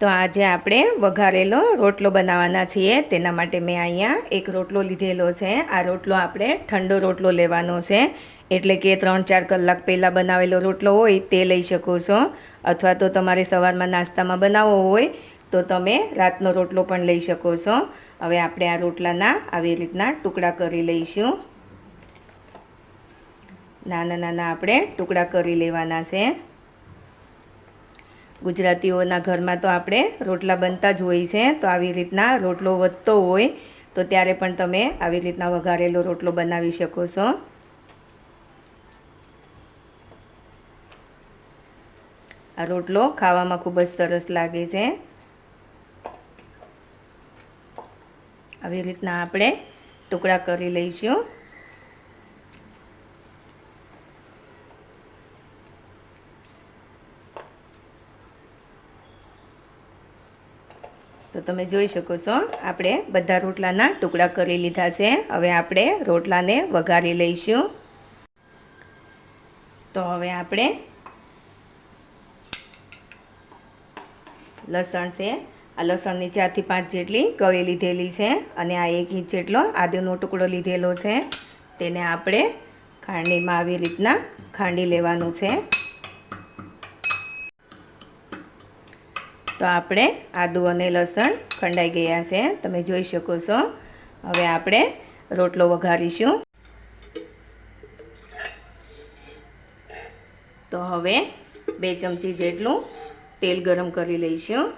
તો આજે આપણે વઘારેલો રોટલો બનાવવાના છીએ. તેના માટે મેં અહીંયા એક રોટલો લીધેલો છે. આ રોટલો આપણે ઠંડો રોટલો લેવાનો છે. એટલે કે ત્રણ ચાર કલાક પહેલાં બનાવેલો રોટલો હોય તે લઈ શકો છો. અથવા તો તમારે સવારમાં નાસ્તામાં બનાવવો હોય તો તમે રાતનો રોટલો પણ લઈ શકો છો. હવે આપણે આ રોટલાના આવી રીતના ટુકડા કરી લઈશું. નાના નાના આપણે ટુકડા કરી લેવાના છે. ગુજરાતીઓના ઘરમાં તો આપણે રોટલા બનતા જ હોય છે, તો આવી રીતના રોટલો વધતો હોય, તો ત્યારે પણ તમે આવી રીતના વઘારેલો રોટલો બનાવી શકો છો. આ રોટલો ખાવામાં ખૂબ જ સરસ લાગે છે. આવી રીતના આપણે ટુકડા કરી લઈશું. તો તમે જોઈ શકો છો, આપણે બધા રોટલાના ટુકડા કરી લીધા છે. હવે આપણે રોટલાને વઘારી લઈશું. તો હવે આપણે લસણ છે. આ લસણની ચારથી પાંચ જેટલી કળી લીધેલી છે અને આ એક ઇંચ જેટલો આદુનો ટુકડો લીધેલો છે. તેને આપણે ખાંડીમાં આવી રીતના ખાંડી લેવાનું છે. તો આપણે આદુ અને લસણ ખંડાઈ ગયા છે. તમે જોઈ શકો છો. હવે આપણે રોટલો વઘારીશું. તો હવે બે ચમચી જેટલું તેલ ગરમ કરી લઈશું.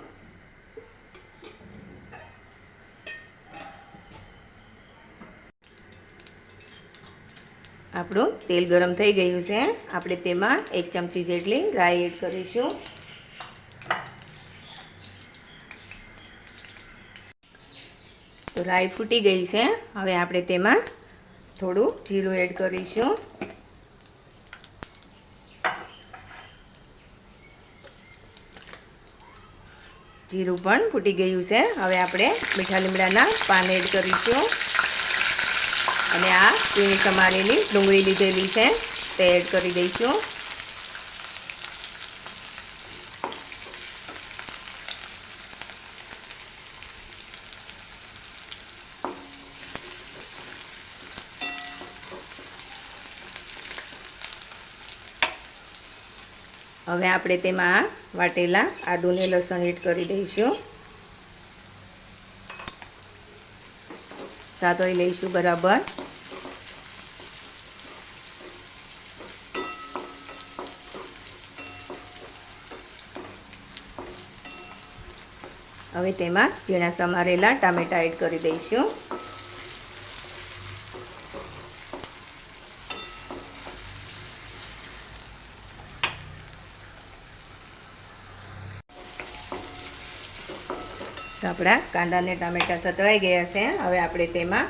આપણું તેલ ગરમ થઈ ગયું છે. આપણે તેમાં એક ચમચી જેટલી રાઈ એડ કરીશું. તો રાઈ ફૂટી ગઈ છે. હવે આપણે તેમાં થોડું જીરું એડ કરીશું. જીરું પણ ફૂટી ગયું છે. હવે આપણે મીઠા લીમડાના પાન એડ કરીશું. અને આ ઝીણી સમારેલી ડુંગળી લીધેલી છે. તે એડ કરી દઈશું. હવે આપણે તેમાં વાટેલા આદુને લસણ એડ કરી દઈશું. સાતળી લઈશું બરાબર. હવે તેમાં ઝીણા સમારેલા ટામેટા એડ કરી દઈશું. આપણા કાંદા અને ટામેટાં સતળાઈ ગયા છે. હવે આપણે તેમાં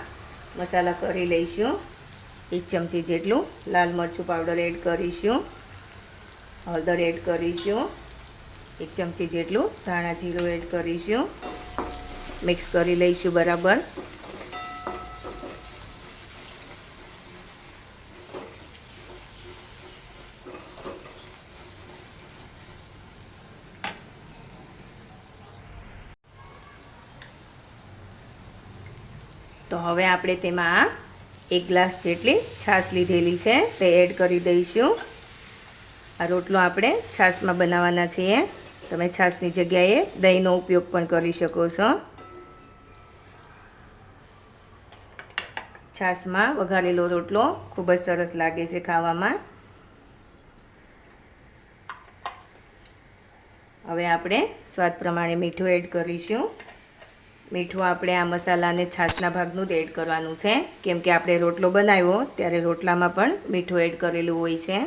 મસાલા કરી લઈશું. એક ચમચી જેટલું લાલ મરચું પાવડર એડ કરીશું. હળદર એડ કરીશું. એક ચમચી જેટલું ધાણા જીરું એડ કરીશું. મિક્સ કરી લઈશું બરાબર. તો હવે આપણે તેમાં એક ગ્લાસ જેટલી છાશ લીધેલી છે તે એડ કરી દઈશું. આ રોટલો આપણે છાશમાં બનાવવાના છીએ. તમે છાશની જગ્યાએ દહીંનો ઉપયોગ પણ કરી શકો છો. છાશમાં વઘારેલો રોટલો ખૂબ જ સરસ લાગે છે ખાવામાં. હવે આપણે સ્વાદ પ્રમાણે મીઠું એડ કરીશું. મીઠું આપણે આ મસાલાને છાશના ભાગનું જ એડ કરવાનું છે. કેમ કે આપણે રોટલો બનાવ્યો, ત્યારે રોટલામાં પણ મીઠું એડ કરેલું હોય છે.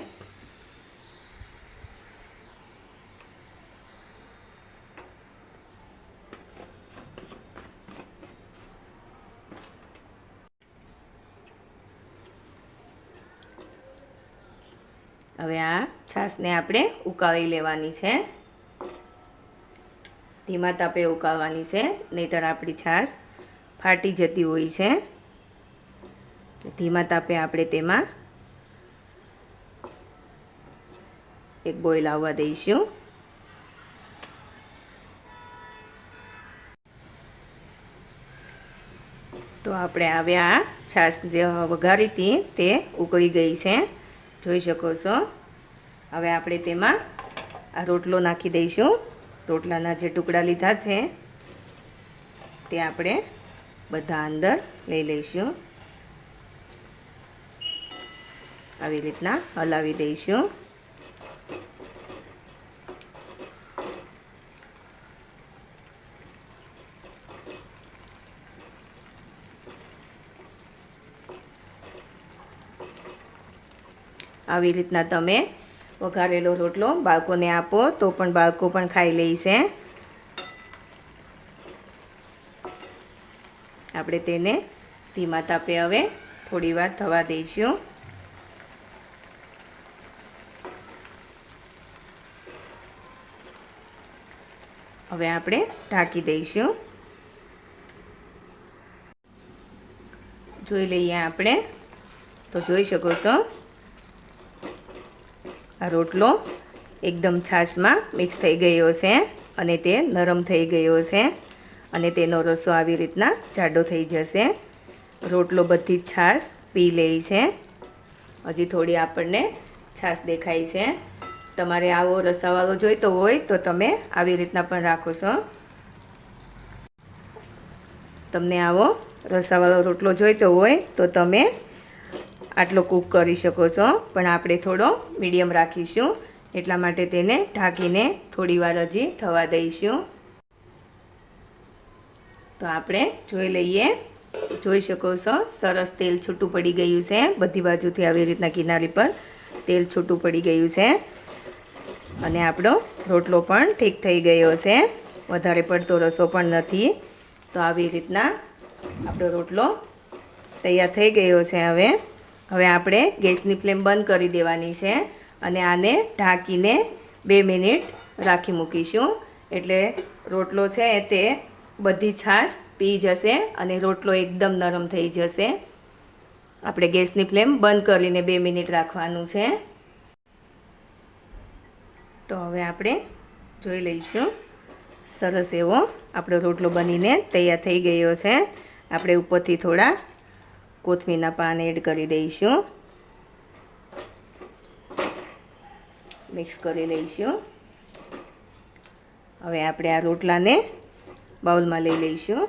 હવે આ છાશને આપણે ઉકાળી લેવાની છે. ધીમા તાપે ઉકાળવાની છે, નહીતર આપણી છાશ ફાટી જતી હોય છે. ધીમા તાપે આપણે તેમાં એક બોઇલ આવવા દઈશું. તો આપણે આવ્યા આ છાશ જે વઘારી હતી તે ઉકળી ગઈ છે. જોઈ શકો છો. હવે આપણે તેમાં આ રોટલો નાખી દઈશું. રોટલાના જે ટુકડા લીધા છે, તે આપણે બધા અંદર લઈ લઈશું. આવી રીતના હલાવી દઈશું. આવી રીતના તમે વઘારેલો રોટલો. બાળકોને આપો, તો પણ બાળકો પણ ખાઈ લેશે આપણે તેને ધીમા તાપે હવે થોડી વાર થવા દઈશું. હવે આપણે ઢાંકી દઈશું. જોઈ લઈએ આપણે. તો જોઈ શકો છો. આ રોટલો એકદમ છાશમાં મિક્સ થઈ ગયો છે અને તે નરમ થઈ ગયો છે અને તેનો રસો આવી રીતના જાડો થઈ જશે. રોટલો બધી છાશ પી લે છે. હજી થોડી આપણને છાશ દેખાય છે. તમારે આવો રસાવાળો જોઈતો હોય તો તમે આવી રીતના પણ રાખો છો. તમને આવો રસાવાળો રોટલો જોઈતો હોય તો તમે આટલો કૂક કરી શકો છો. પણ આપણે થોડો મીડિયમ રાખીશું. એટલા માટે તેને ઢાંકીને થોડી વાર હજી થવા દઈશું. તો આપણે જોઈ લઈએ. જોઈ શકો છો, સરસ તેલ છૂટું પડી ગયું છે. બધી બાજુથી આવી રીતના કિનારી પર તેલ છૂટું પડી ગયું છે. અને આપણો રોટલો પણ ઠીક થઈ ગયો છે. વધારે પડતો રસો પણ નથી. તો આવી રીતના આપણો રોટલો તૈયાર થઈ ગયો છે હવે. હવે આપણે ગેસની ફ્લેમ બંધ કરી દેવાની છે અને આને ઢાંકીને બે મિનિટ રાખી મૂકીશું. એટલે રોટલો છે તે બધી છાશ પી જશે અને રોટલો એકદમ નરમ થઈ જશે. આપણે ગેસની ફ્લેમ બંધ કરીને બે મિનિટ રાખવાનું છે. તો હવે આપણે જોઈ લઈશું. સરસ એવો આપણો રોટલો બનીને તૈયાર થઈ ગયો છે. આપણે ઉપરથી થોડા કોથમીરના પાન એડ કરી દઈશું. મિક્સ કરી લઈશું. હવે આપણે આ રોટલાને બાઉલમાં લઈ લઈશું.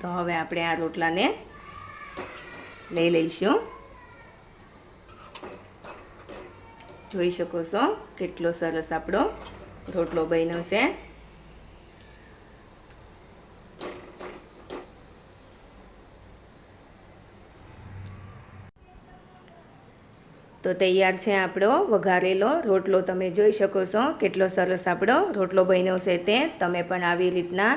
તો હવે આપણે આ રોટલાને લઈ લઈશું. જોઈ શકો છો કેટલો સરસ આપણો રોટલો બન્યો છે. તો તૈયાર છે આપણો વઘારેલો રોટલો. તમે જોઈ શકો છો કેટલો સરસ આપણો રોટલો બન્યો છે તે. તમે પણ આવી રીતના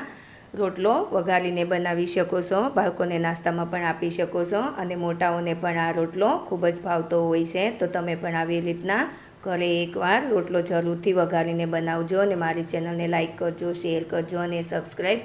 રોટલો વઘારીને બનાવી શકો છો. બાળકોને નાસ્તામાં પણ આપી શકો છો અને મોટાઓને પણ આ રોટલો ખૂબ જ ભાવતો હોય છે. તો તમે પણ આવી રીતના ઘરે એકવાર રોટલો જરૂરથી વઘારીને બનાવજો અને મારી ચેનલને લાઇક કરજો, શેર કરજો અને સબસ્ક્રાઈબ